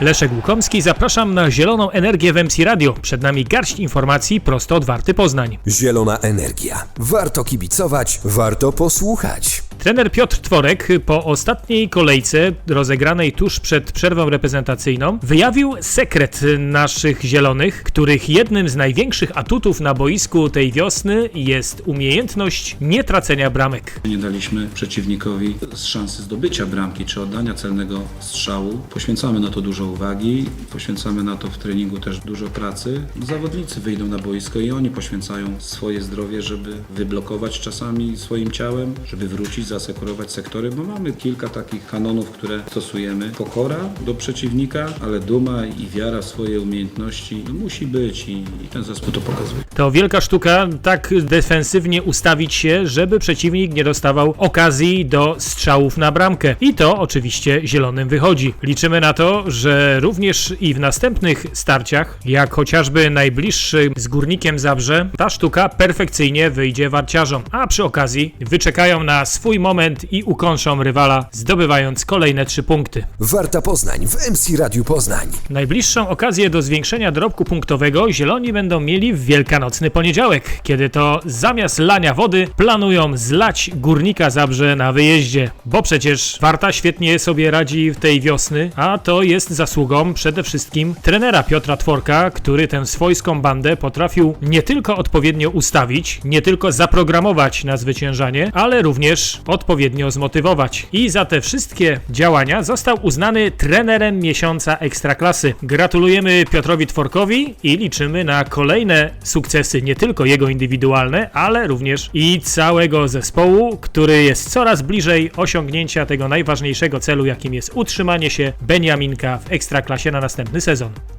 Leszek Łukomski, zapraszam na Zieloną Energię w MC Radio. Przed nami garść informacji prosto od Warty Poznań. Zielona energia. Warto kibicować, warto posłuchać. Trener Piotr Tworek po ostatniej kolejce rozegranej tuż przed przerwą reprezentacyjną wyjawił sekret naszych zielonych, których jednym z największych atutów na boisku tej wiosny jest umiejętność nietracenia bramek. Nie daliśmy przeciwnikowi szansy zdobycia bramki czy oddania celnego strzału. Poświęcamy na to dużo uwagi, poświęcamy na to w treningu też dużo pracy. Zawodnicy wyjdą na boisko i oni poświęcają swoje zdrowie, żeby wyblokować czasami swoim ciałem, żeby wrócić, zasekurować sektory, bo mamy kilka takich kanonów, które stosujemy. Pokora do przeciwnika, ale duma i wiara w swoje umiejętności no, musi być i, i ten zespół to pokazuje. To wielka sztuka tak defensywnie ustawić się, żeby przeciwnik nie dostawał okazji do strzałów na bramkę. I to oczywiście zielonym wychodzi. Liczymy na to, że również i w następnych starciach, jak chociażby najbliższy z Górnikiem Zabrze, ta sztuka perfekcyjnie wyjdzie warciarzom. A przy okazji wyczekają na swój moment i ukończą rywala, zdobywając kolejne trzy punkty. Warta Poznań w MC Radiu Poznań. Najbliższą okazję do zwiększenia dorobku punktowego zieloni będą mieli w wielkanocny poniedziałek, kiedy to zamiast lania wody planują zlać górnika Zabrze na wyjeździe. Bo przecież Warta świetnie sobie radzi w tej wiosny, a to jest zasługą przede wszystkim trenera Piotra Tworka, który tę swojską bandę potrafił nie tylko odpowiednio ustawić, nie tylko zaprogramować na zwyciężanie, ale również odpowiednio zmotywować. I za te wszystkie działania został uznany trenerem miesiąca Ekstraklasy. Gratulujemy Piotrowi Tworkowi i liczymy na kolejne sukcesy, nie tylko jego indywidualne, ale również i całego zespołu, który jest coraz bliżej osiągnięcia tego najważniejszego celu, jakim jest utrzymanie się Beniaminka w Ekstraklasie na następny sezon.